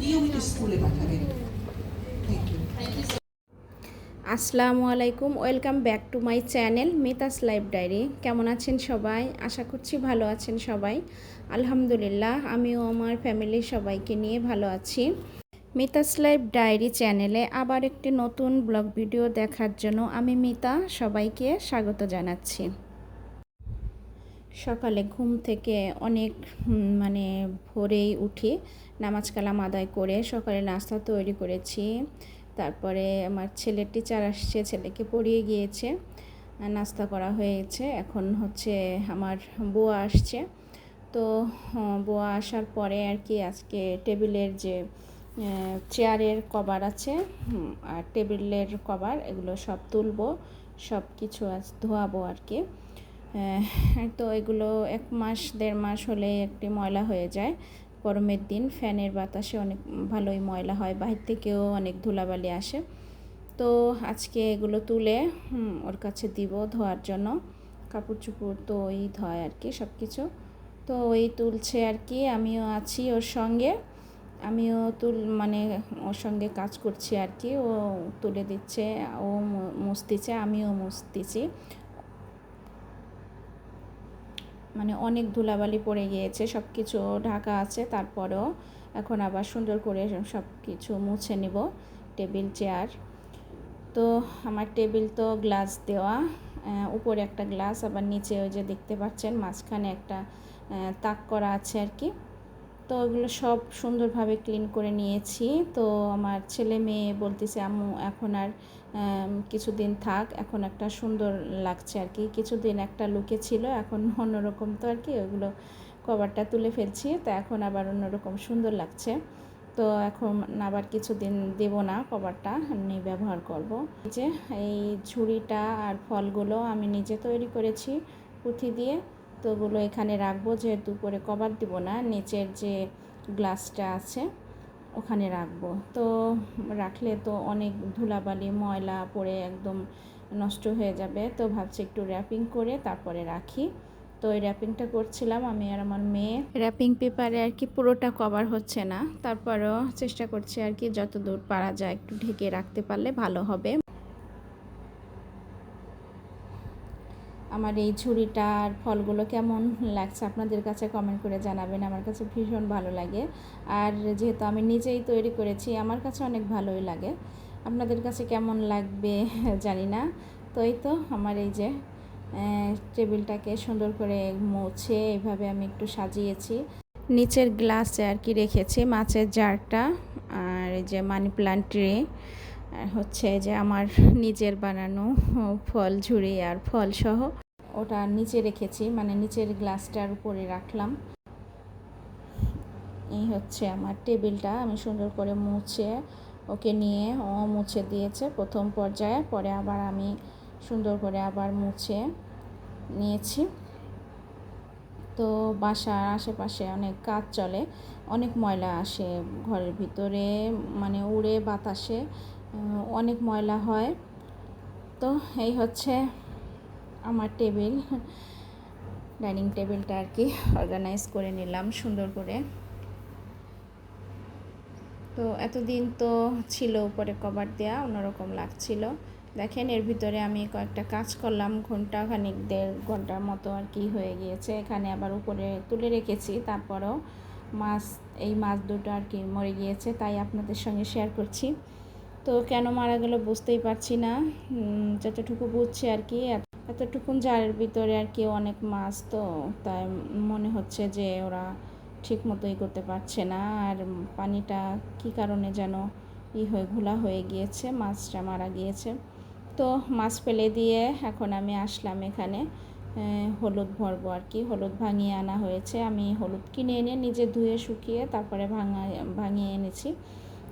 নিয়মিত স্কুলে পাঠাবেন। আসসালামু আলাইকুম, welcome back to my channel Mita's life diary. কেমন আছেন সবাই? আশা করছি ভালো আছেন সবাই। আলহামদুলিল্লাহ, আমিও আমার ফ্যামিলির সবাইকে নিয়ে ভালো আছি। মিতাস লাইফ ডায়েরি চ্যানেলে আবার একটি নতুন ব্লগ ভিডিও দেখার জন্য আমি মিতা সবাইকে স্বাগত জানাচ্ছি। সকালে ঘুম থেকে অনেক মানে ভোরেই উঠি নামাজ কালাম আদায় করে সকালে নাস্তা তৈরি করেছি। তারপরে আমার ছেলের টিচার আসছে ছেলেকে পড়িয়ে গিয়েছে নাস্তা করা হয়েছে। এখন হচ্ছে আমার বুয়া আসছে। তো হ্যাঁ, বুয়া আসার পরে আর কি আজকে টেবিলের যে চেয়ারের কভার আছে আর টেবিলের কভার এগুলো সব তুলবো সব কিছু আজ ধোয়াবো আর কি। তো এগুলো এক মাস, দেড় মাস হলে একটি ময়লা হয়ে যায়। গরমের দিন ফ্যানের বাতাসে অনেক ভালোই ময়লা হয়, বাহির থেকেও অনেক ধুলাবালি আসে। তো আজকে এগুলো তুলে ওর কাছে দিব ধোয়ার জন্য। কাপড় চুপড় তো ওই ধোয় আর কি সব কিছু তো ওই তুলছে আর কি, আমিও আছি ওর সঙ্গে। আমিও তুল মানে ওর সঙ্গে কাজ করছি আর কি, ও তুলে দিচ্ছে, ও মুছতিছে, আমিও মুছতেছি। মানে অনেক ধুলাবালি পড়ে গিয়েছে সব কিছু ঢাকা আছে, তারপরেও এখন আবার সুন্দর করে সব কিছু মুছে নিব, টেবিল, চেয়ার। তো আমার টেবিল তো গ্লাস দেওয়া উপরে একটা গ্লাস, আবার নিচে ওই যে দেখতে পাচ্ছেন, মাঝখানে একটা তাক করা আছে আর কি। তো ওগুলো সব সুন্দরভাবে ক্লিন করে নিয়েছি। তো আমার ছেলে মেয়ে বলতেছে আম্মু এখন আর আম, কিছুদিন থাক এখন একটা সুন্দর লাগছে আর কি। কিছুদিন একটা লুকে ছিল এখন অন্যরকম তো আর কি ওগুলো কভারটা তুলে ফেলছি। তো এখন আবার অন্যরকম সুন্দর লাগছে। তো এখন আবার কিছুদিন দেব না কভারটা আমি ব্যবহার করব। যে এই ঝুড়িটা আর ফলগুলো আমি নিজে তৈরি করেছি পুঁথি দিয়ে। তো ওগুলো এখানে রাখব, যেহেতু উপরে কভার দিব না, নিচের যে গ্লাসটা আছে, ওখানে রাখব। তো রাখলে তো অনেক ধুলাবালি, ময়লা পড়ে একদম নষ্ট হয়ে যাবে। তো ভাবছি একটু র্যাপিং করে তারপরে রাখি। তো এই র্যাপিংটা করছিলাম আমি আর আমার মেয়ে। র্যাপিং পেপারে আর কি পুরোটা কভার হচ্ছে না। তারপরেও চেষ্টা করছি আর কি যত দূর পারা যায় একটু ঢেকে রাখতে পারলে ভালো হবে। আমার এই ঝুড়িটার ফলগুলো কেমন লাগছে আপনাদের কাছে কমেন্ট করে জানাবেন, আমার কাছে ভীষণ ভালো লাগে। আর যেহেতু আমি নিজেই তৈরি করেছি, আমার কাছে অনেক ভালোই লাগে। আপনাদের কাছে কেমন লাগবে জানি না। তো এই তো আমার এই যে টেবিলটাকে সুন্দর করে মুছে এইভাবে আমি একটু সাজিয়েছি। নিচের গ্লাসে আর কি রেখেছি মাছের জারটা আর এই যে মানি প্লান্ট ট্রে হচ্ছে যে আমার নিজের বানানো ফল ঝুড়ি আর ফল সহ ওটা নিচে রেখেছি মানে নিচের গ্লাসটার উপরে রাখলাম। এই হচ্ছে আমার টেবিলটা, আমি সুন্দর করে মুছে ওকে নিয়ে ও মুছে দিয়েছে প্রথম পর্যায়ে, পরে আবার আমি সুন্দর করে আবার মুছে নিয়েছি। তো বাসার আশেপাশে অনেক কাজ চলে, অনেক ময়লা আসে ঘরের ভিতরে মানে উড়ে বাতাসে অনেক ময়লা হয়। তো এই হচ্ছে আমার টেবিল, ডাইনিং টেবিলটা আর কি অর্গানাইজ করে নিলাম সুন্দর করে। তো এতদিন তো ছিল উপরে কভার দেওয়া অন্যরকম লাগছিল। দেখেন এর ভিতরে আমি কয়েকটা কাজ করলাম ঘণ্টা খানিক দেড় ঘণ্টার মতো আর কি হয়ে গিয়েছে। এখানে আবার উপরে তুলে রেখেছি, তারপরেও মাছ, এই মাছ দুটো আর কি মরে গিয়েছে, তাই আপনাদের সঙ্গে শেয়ার করছি। তো কেন মারা গেল বুঝতেই পারছি না। যতটুকু বুঝছি আর কি এতটুকুন জারের ভিতরে আর কি অনেক মাছ, তো তাই মনে হচ্ছে যে ওরা ঠিক মতোই করতে পারছে না। আর পানিটা কি কারণে যেন ই হয়ে, ঘোলা হয়ে গিয়েছে, মাছটা মারা গিয়েছে। তো মাছ ফেলে দিয়ে এখন আমি আসলাম এখানে। হলুদ ভরবো আর কি, হলুদ ভাঙিয়ে আনা হয়েছে। আমি হলুদ কিনে এনে নিজে ধুয়ে শুকিয়ে তারপরে ভাঙা, ভাঙিয়ে এনেছি।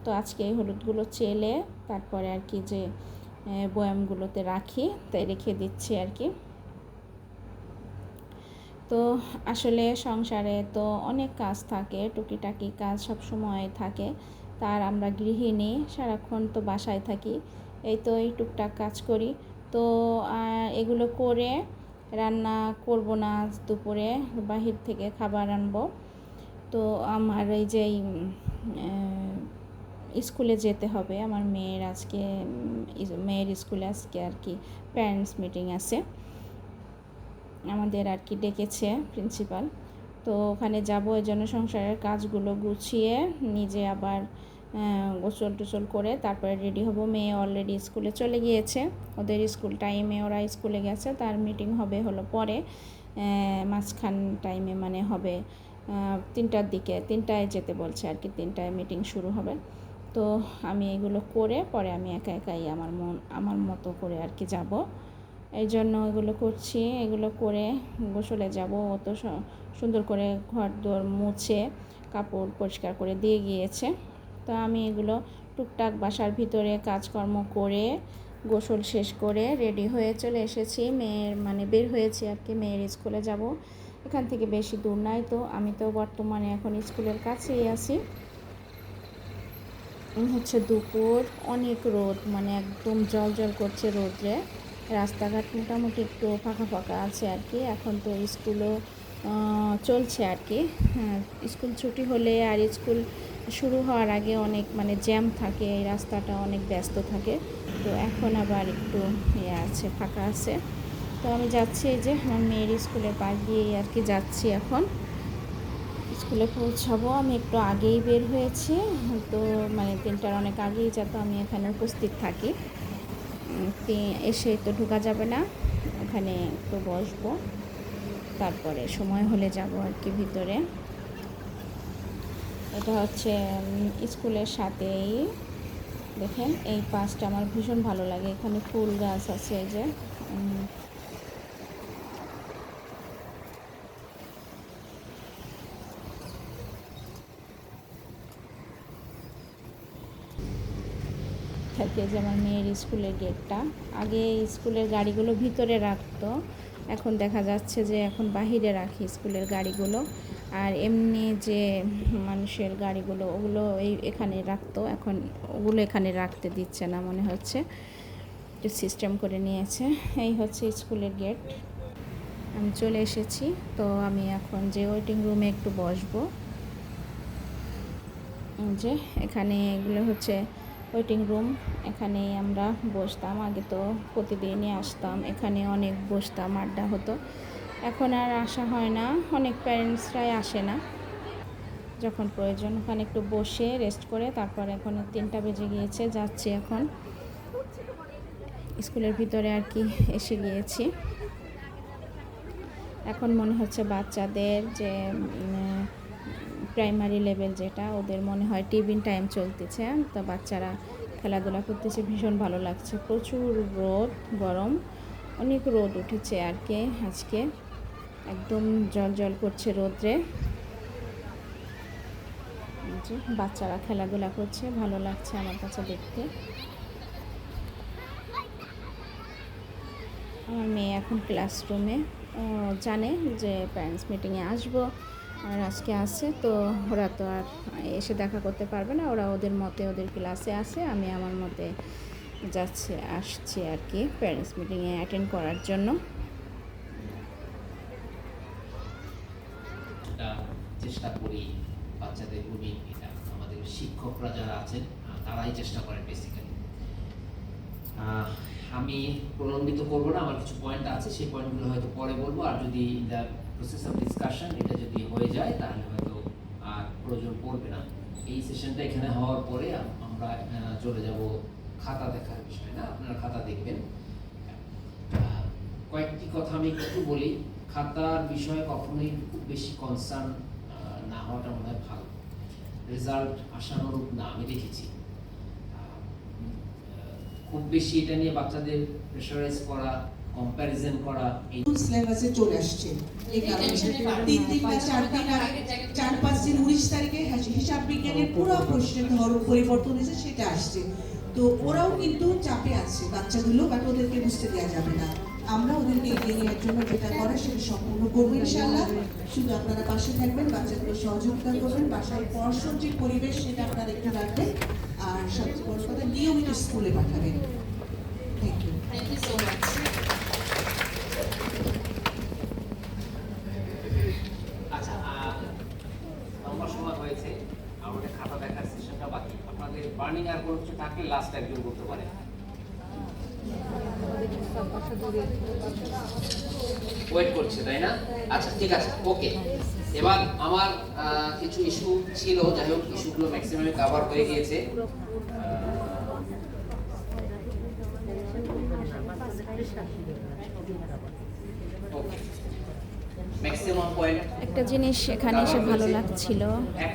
তো আজকে এই হলুদগুলো চেলে তারপরে আর কি যে বয়ামগুলোতে রাখি, তাই রেখে দিচ্ছি আর কি। তো আসলে সংসারে তো অনেক কাজ থাকে, টুকিটাকি কাজ সব সময় থাকে, তার আমরা গৃহিণী, সারাক্ষণ তো বাসায় থাকি, এই তো এই টুকটাক কাজ করি। তো এগুলো করে রান্না করব না দুপুরে, বাহির থেকে খাবার আনব। তো আমার এই যে স্কুলে যেতে হবে। আমার মেয়ের আজকে মেয়ের স্কুলে আজকে আর কি প্যারেন্টস মিটিং আছে। আমাদের আর কি ডেকেছে প্রিন্সিপাল তো ওখানে যাব, এই জন্য সংসারের কাজগুলো গুছিয়ে নিজে আবার গোসল টোসল করে তারপরে রেডি হব। মেয়ে অলরেডি স্কুলে চলে গিয়েছে। ওদের স্কুল টাইমে ওরা স্কুলে গেছে। তার মিটিং হবে হলো পরে। মাঝখান টাইমে মানে হবে তিনটার দিকে, তিনটায় যেতে বলছে আর কি, তিনটায় মিটিং শুরু হবে। তো আমি এগুলো করে পরে আমি একা একাই আমার মন, আমার মতো করে আর কি যাব। এই জন্য এগুলো করছি, এগুলো করে গোসলে যাব। ও তো সুন্দর করে ঘর দোর মুছে কাপড় পরিষ্কার করে দিয়ে গিয়েছে। তো আমি এগুলো টুকটাক বাসার ভিতরে কাজকর্ম করে গোসল শেষ করে রেডি হয়ে চলে এসেছি। মেয়ের মানে বের হয়েছি আর কি, মেয়ের স্কুলে যাব। এখান থেকে বেশি দূর নাই তো। আমি তো বর্তমানে এখন স্কুলের কাছেই আছি। হচ্ছে দুপুর, অনেক রোদ মানে একদম জল জল করছে রোদ্রে রাস্তাঘাট মোটামুটি একটু ফাঁকা ফাঁকা আছে আর কি। এখন তো স্কুলও চলছে আর কি। হ্যাঁ স্কুল ছুটি হলে আর স্কুল শুরু হওয়ার আগে অনেক মানে জ্যাম থাকে, এই রাস্তাটা অনেক ব্যস্ত থাকে। তো এখন আবার একটু ইয়ে আছে, ফাঁকা আছে। তো আমি যাচ্ছি এই যে, আমার মেয়ের স্কুলের পাশ দিয়েই আর কি যাচ্ছি এখন। স্কুলে পৌঁছাবো। আমি একটু আগেই বের হয়েছি। তো মানে তিনটার অনেক আগেই যাতে আমি এখানে উপস্থিত থাকি। এসে তো ঢোকা যাবে না। ওখানে একটু বসবো। তারপরে সময় হলে যাব আর কি ভিতরে। এটা হচ্ছে স্কুলের সাথেই। দেখেন, এই পাশটা আমার ভীষণ ভালো লাগে। এখানে ফুল গাছ আছে এই যে। থাকে যে আমার মেয়ের স্কুলের গেটটা আগে স্কুলের গাড়িগুলো ভিতরে রাখতো। এখন দেখা যাচ্ছে যে এখন বাহিরে রাখি স্কুলের গাড়িগুলো। আর এমনি যে মানুষের গাড়িগুলো, ওগুলো এই এখানে রাখতো। এখন ওগুলো এখানে রাখতে দিচ্ছে না মনে হচ্ছে। একটু সিস্টেম করে নিয়েছে। এই হচ্ছে স্কুলের গেট আমি চলে এসেছি। তো আমি এখন যে ওয়েটিং রুমে একটু বসবো। যে এখানে এগুলো হচ্ছে ওয়েটিং রুম এখানে আমরা বসতাম। আগে তো প্রতিদিনই আসতাম, এখানে অনেক বসতাম, আড্ডা হতো। এখন আর আসা হয় না, অনেক প্যারেন্টসরাই আসে না। যখন প্রয়োজন ওখানে একটু বসে রেস্ট করে, তারপর এখন তিনটা বেজে গিয়েছে, যাচ্ছি এখন। স্কুলের ভিতরে আর কি এসে গিয়েছি। এখন মনে হচ্ছে বাচ্চাদের যে প্রাইমারি লেভেল যেটা, ওদের মনে হয় টিফিন টাইম চলতেছে। তো বাচ্চারা খেলাধুলা করতেছে, ভীষণ ভালো লাগছে। প্রচুর রোদ, গরম, অনেক রোদ উঠেছে আর কি আজকে। একদম জল জল করছে রোদ্রে। বাচ্চারা খেলাধুলা করছে, ভালো লাগছে আমার কাছে দেখতে। আমার মেয়ে এখন ক্লাসরুমে জানে যে প্যারেন্টস মিটিংয়ে আসব। আর আজকে আসে তো ওরা তো আর এসে দেখা করতে পারবে না। ওরা ওদের মতে ওদের ক্লাসে আসে আমি আমার মতে যাচ্ছি, আসছি আর কি প্যারেন্টস মিটিংয়ে অ্যাটেন্ড করার জন্য। চেষ্টা করি বাচ্চাদের এটা আমাদের শিক্ষকরা যারা আছেন তারাই চেষ্টা করেন বেসিক্যালি আমি প্রলম্বিত করব না, আমার কিছু পয়েন্ট আছে, সেই পয়েন্টগুলো হয়তো পরে বলব। আর যদি প্রসেস অফ ডিসকাশন এটা যদি হয়ে যায়, তাহলে হয়তো আর প্রয়োজন পড়বে না। এই সেশনটা এখানে হওয়ার পরে আমরা চলে যাব খাতা দেখার বিষয়, না? আপনারা খাতা দেখবেন। কয়েকটি কথা আমি একটু বলি। খাতার বিষয়ে কখনোই খুব বেশি কনসার্ন না হওয়াটা মনে হয় ভালো। রেজাল্ট আশানুরূপ না, আমি দেখেছি। খুব বেশি এটা নিয়ে বাচ্চাদের প্রেশারাইজ করা কম্প্যারিজন করা এই সিলেবাসে চলে আসছে। এই কারণে তিন দিন বা চার দিন চার পাঁচ দিন উনিশ তারিখে হিসাব বিজ্ঞানের পুরো প্রশ্নের ধরন পরিবর্তন হয়েছে সেটা আসছে। তো ওরাও কিন্তু চাপে আছে। বাচ্চাগুলো বাট ওদেরকে বুঝতে দেওয়া যাবে না। আমরা ওদেরকে এগিয়ে নেওয়ার জন্য যেটা করার সেটা সম্পূর্ণ করব ইনশাল্লাহ শুধু আপনারা পাশে থাকবেন বাচ্চাগুলো সহযোগিতা করবেন। বাসায় পড়াশোনার যে পরিবেশ সেটা আপনারা একটু রাখবেন। আর সবচেয়ে বড় কথা নিয়মিত স্কুলে পাঠাবেন। Thank you thank you so much. আচ্ছা আহ, নম্বর বার্নিং আর কোনো কিছু থাকলে লাস্ট একজন করতে পারে। ওয়েট করছে, তাই না? আচ্ছা ঠিক আছে ওকে এবার আমার কিছু ইস্যু ছিল, যাই হোক ইস্যুগুলো ম্যাক্সিমাম কভার হয়ে গিয়েছে। পয়েন্ট একটা জিনিস এখানে এসে ভালো লাগছিল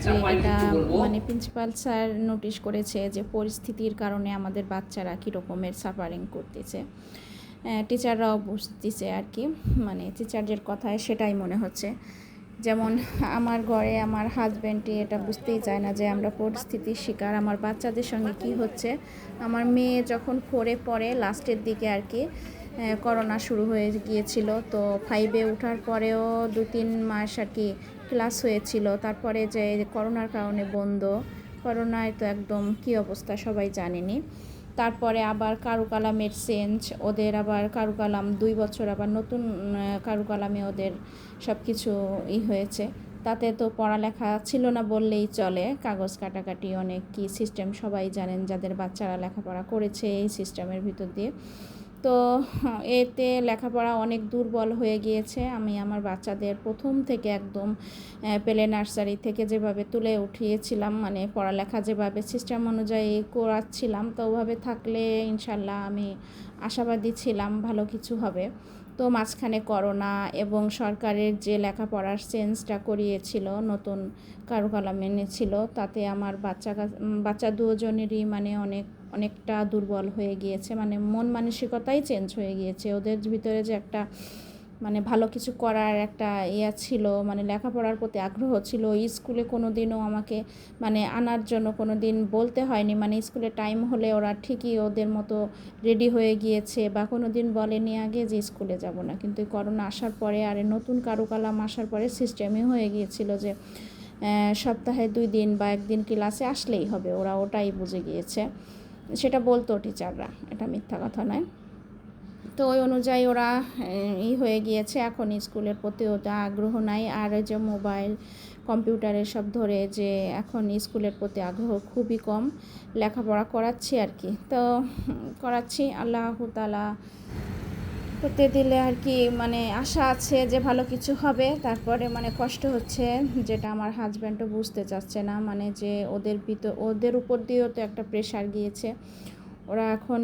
যে এটা মানে প্রিন্সিপাল স্যার নোটিশ করেছে যে পরিস্থিতির কারণে আমাদের বাচ্চারা কী রকমের সাফারিং করতেছে টিচাররাও বুঝতেছে আর কি মানে টিচারদের কথায় সেটাই মনে হচ্ছে। যেমন আমার ঘরে আমার হাজব্যান্ডটি এটা বুঝতেই চায় না যে আমরা পরিস্থিতির শিকার আমার বাচ্চাদের সঙ্গে কি হচ্ছে? আমার মেয়ে যখন ফোরে পড়ে লাস্টের দিকে আর কি করোনা শুরু হয়ে গিয়েছিল। তো ফাইভে ওঠার পরেও দু তিন মাস আর কি ক্লাস হয়েছিল। তারপরে যে করোনার কারণে বন্ধ, করোনায় তো একদম কি অবস্থা সবাই জানেনি। তারপরে আবার কারুকালামের চেঞ্জ ওদের আবার কারুকালাম দুই বছর, আবার নতুন কারুকালামে ওদের সব কিছু ই হয়েছে। তাতে তো পড়ালেখা ছিল না বললেই চলে। কাগজ কাটাকাটি অনেক কি সিস্টেম সবাই জানেন, যাদের বাচ্চারা লেখাপড়া করেছে এই সিস্টেমের ভিতর দিয়ে। তো এতে লেখাপড়া অনেক দুর্বল হয়ে গিয়েছে। আমি আমার বাচ্চাদের প্রথম থেকে একদম পেলে নার্সারি থেকে যেভাবে তুলে উঠিয়েছিলাম মানে পড়ালেখা যেভাবে সিস্টেম অনুযায়ী করাচ্ছিলাম, তো ওভাবে থাকলে ইনশাল্লাহ আমি আশাবাদী ছিলাম, ভালো কিছু হবে। তো মাঝখানে করোনা এবং সরকারের যে লেখাপড়ার চেঞ্জটা করিয়েছিল, নতুন কারুকলা এনেছিল, তাতে আমার বাচ্চা বাচ্চা দুজনেরই মানে অনেক, অনেকটা দুর্বল হয়ে গিয়েছে। মানে মন মানসিকতাই চেঞ্জ হয়ে গিয়েছে। ওদের ভিতরে যে একটা মানে ভালো কিছু করার একটা ইয়া ছিল মানে লেখাপড়ার প্রতি আগ্রহ ছিল। স্কুলে কোনো দিনও আমাকে মানে আনার জন্য কোনো দিন বলতে হয়নি। মানে স্কুলে টাইম হলে ওরা ঠিকই ওদের মতো রেডি হয়ে গিয়েছে বা কোনো দিন বলেনি আগে যে স্কুলে যাব না। কিন্তু করোনা আসার পরে আর নতুন কারুকালাম আসার পরে সিস্টেমই হয়ে গিয়েছিল যে সপ্তাহে দুই দিন বা একদিন ক্লাসে আসলেই হবে। ওরা ওটাই বুঝে গিয়েছে। সেটা বলতো টিচাররা এটা মিথ্যা কথা নয়। তো ওই অনুযায়ী ওরা ই হয়ে গিয়েছে। এখন স্কুলের প্রতি ওটা আগ্রহ নাই। আর যে মোবাইল, কম্পিউটার এসব ধরে যে এখন স্কুলের প্রতি আগ্রহ খুবই কম। লেখাপড়া করাচ্ছি আর কি। তো করাচ্ছি। আল্লাহ তালা করতে দিলে আর কি মানে আশা আছে যে ভালো কিছু হবে। তারপরে মানে কষ্ট হচ্ছে যেটা আমার হাজব্যান্ডও বুঝতে চাচ্ছে না। মানে যে ওদের ভিতর, ওদের উপর দিয়েও তো একটা প্রেশার গিয়েছে। ওরা এখন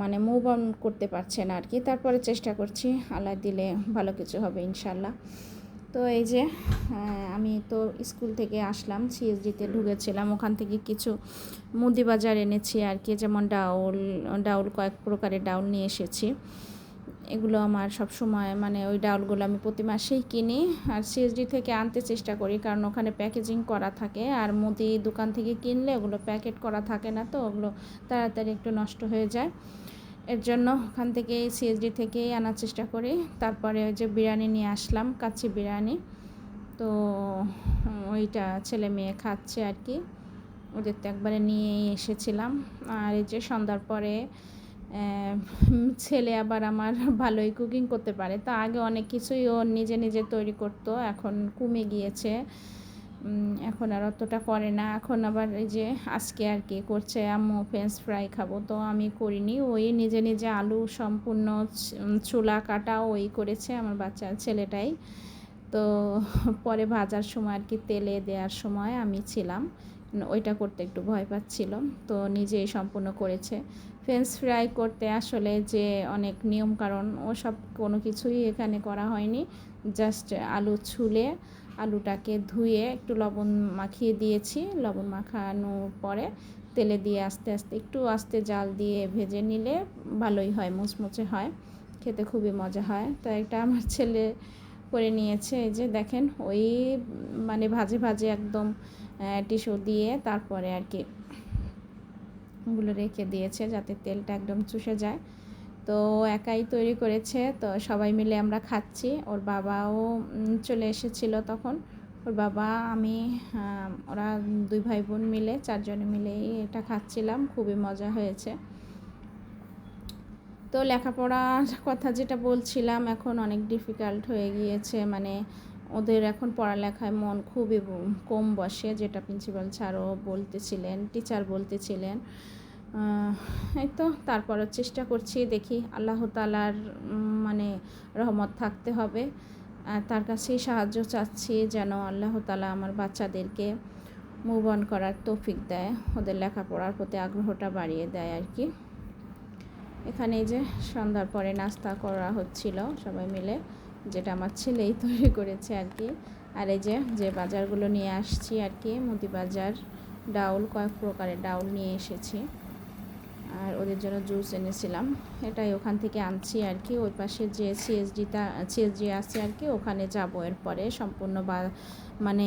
মানে মুভ অন করতে পারছে না আর কি তারপরে চেষ্টা করছি, আল্লাহ দিলে ভালো কিছু হবে ইনশাল্লাহ তো এই যে আমি তো স্কুল থেকে আসলাম সিএসডিতে ঢুকেছিলাম। ওখান থেকে কিছু মুদি বাজার এনেছি আর কি যেমন ডাউল ডাউল কয়েক প্রকারের ডাউল নিয়ে এসেছি। এগুলো আমার সব সময় মানে ওই ডাউলগুলো আমি প্রতি মাসেই কিনি আর সিএসডি থেকে আনতে চেষ্টা করি, কারণ ওখানে প্যাকেজিং করা থাকে আর মুদি দোকান থেকে কিনলে ওগুলো প্যাকেট করা থাকে না তো, ওগুলো তাড়াতাড়ি একটু নষ্ট হয়ে যায়। এর জন্য ওখান থেকেই সিএসডি থেকেই আনার চেষ্টা করি। তারপরে ওই যে বিরিয়ানি নিয়ে আসলাম, কাচ্চি বিরিয়ানি। তো ওইটা ছেলে মেয়ে খাচ্ছে আর কি। ওদের তো একবারে নিয়েই এসেছিলাম। আর এই যে সন্ধ্যার পরে ছেলে আবার আমার ভালোই কুকিং করতে পারে। তা আগে অনেক কিছুই ও নিজে নিজে তৈরি করতো, এখন কমে গিয়েছে। এখন আর অতটা করে না। এখন আবার এই যে আজকে আর কি করছে, আম্মু ফ্রেঞ্চ ফ্রাই খাব। তো আমি করিনি, ওই নিজে নিজে আলু সম্পূর্ণ চুলা কাটা ওই করেছে আমার বাচ্চা ছেলেটাই। তো পরে ভাজার সময় আর কি তেলে দেওয়ার সময় আমি ছিলাম। ওইটা করতে একটু ভয় পাচ্ছিল। তো নিজেই সম্পূর্ণ করেছে। ফ্রেঞ্চ ফ্রাই করতে আসলে যে অনেক নিয়ম কারণ, ওসব কোনো কিছুই এখানে করা হয়নি। জাস্ট আলু ছুলে আলুটাকে ধুয়ে একটু লবণ মাখিয়ে দিয়েছি। লবণ মাখানোর পরে তেলে দিয়ে আস্তে আস্তে একটু আস্তে জাল দিয়ে ভেজে নিলে ভালোই হয়, মুচমুচে হয়। খেতে খুবই মজা হয়। তো এটা আমার ছেলে করে নিয়েছে। এই যে দেখেন, ওই মানে ভাজে ভাজে একদম টিস্যু দিয়ে তারপরে আর কি ওগুলো রেখে দিয়েছে যাতে তেলটা একদম চুষে যায়। তো একাই তৈরি করেছে, তো সবাই মিলে আমরা খাচ্ছি। ওর বাবাও চলে এসেছিল তখন। ওর বাবা, আমি ওরা দুই ভাই বোন মিলে, চারজনে মিলেই এটা খাচ্ছিলাম। খুবই মজা হয়েছে। তো লেখাপড়ার কথা যেটা বলছিলাম, এখন অনেক ডিফিকাল্ট হয়ে গিয়েছে। মানে ওদের এখন পড়ালেখায় মন খুবই কম বসে, যেটা প্রিন্সিপাল স্যারও বলতেছিলেন টিচার বলতেছিলেন। এই তো তারপরও চেষ্টা করছি, দেখি আল্লাহ তালার মানে রহমত থাকতে হবে। তার কাছেই সাহায্য চাচ্ছি যেন আল্লাহ তালা আমার বাচ্চাদেরকে মুভ অন করার তৌফিক দেয়, ওদের লেখাপড়ার প্রতি আগ্রহটা বাড়িয়ে দেয় আর কি। এখানে যে সন্ধ্যার পরে নাস্তা করা হচ্ছিল সবাই মিলে। যেটা আমার ছেলেই তৈরি করেছে আর কি। আর এই যে যে বাজারগুলো নিয়ে আসছি আর কি, মুদি বাজার, ডাউল, কয়েক প্রকারের ডাউল নিয়ে এসেছি। আর ওদের জন্য জুস এনেছিলাম। এটাই ওখান থেকে আনছি আর কি। ওই পাশে যে সিএসডিটা সিএসডি আছে আর কি, ওখানে যাব এরপরে। সম্পূর্ণ বা মানে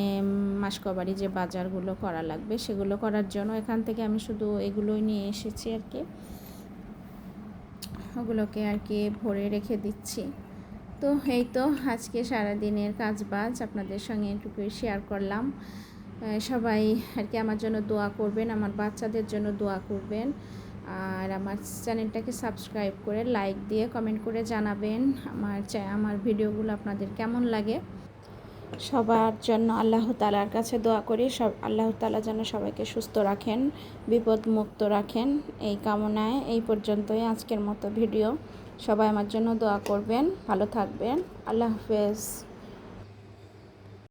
মাসকবাড়ি যে বাজারগুলো করা লাগবে, সেগুলো করার জন্য এখান থেকে আমি শুধু এগুলোই নিয়ে এসেছি আর কি। ওগুলোকে আর কি ভরে রেখে দিচ্ছি। তো এই তো আজকে সারা দিনের কাজ বাজ আপনাদের সঙ্গে একটু শেয়ার করলাম। সবাই আর কি আমার জন্য দোয়া করবেন, আমার বাচ্চাদের জন্য দোয়া করবেন। আর আমার চ্যানেলটাকে সাবস্ক্রাইব করে লাইক দিয়ে কমেন্ট করে জানাবেন আমার আমার ভিডিওগুলো আপনাদের কেমন লাগে। সবার জন্য আল্লাহ তালার কাছে দোয়া করি, সব, আল্লাহ তালা যেন সবাইকে সুস্থ রাখেন বিপদ মুক্ত রাখেন। এই কামনায় এই পর্যন্তই আজকের মতো ভিডিও। সবাই আমার জন্য দোয়া করবেন ভালো থাকবেন। আল্লাহ হাফেজ।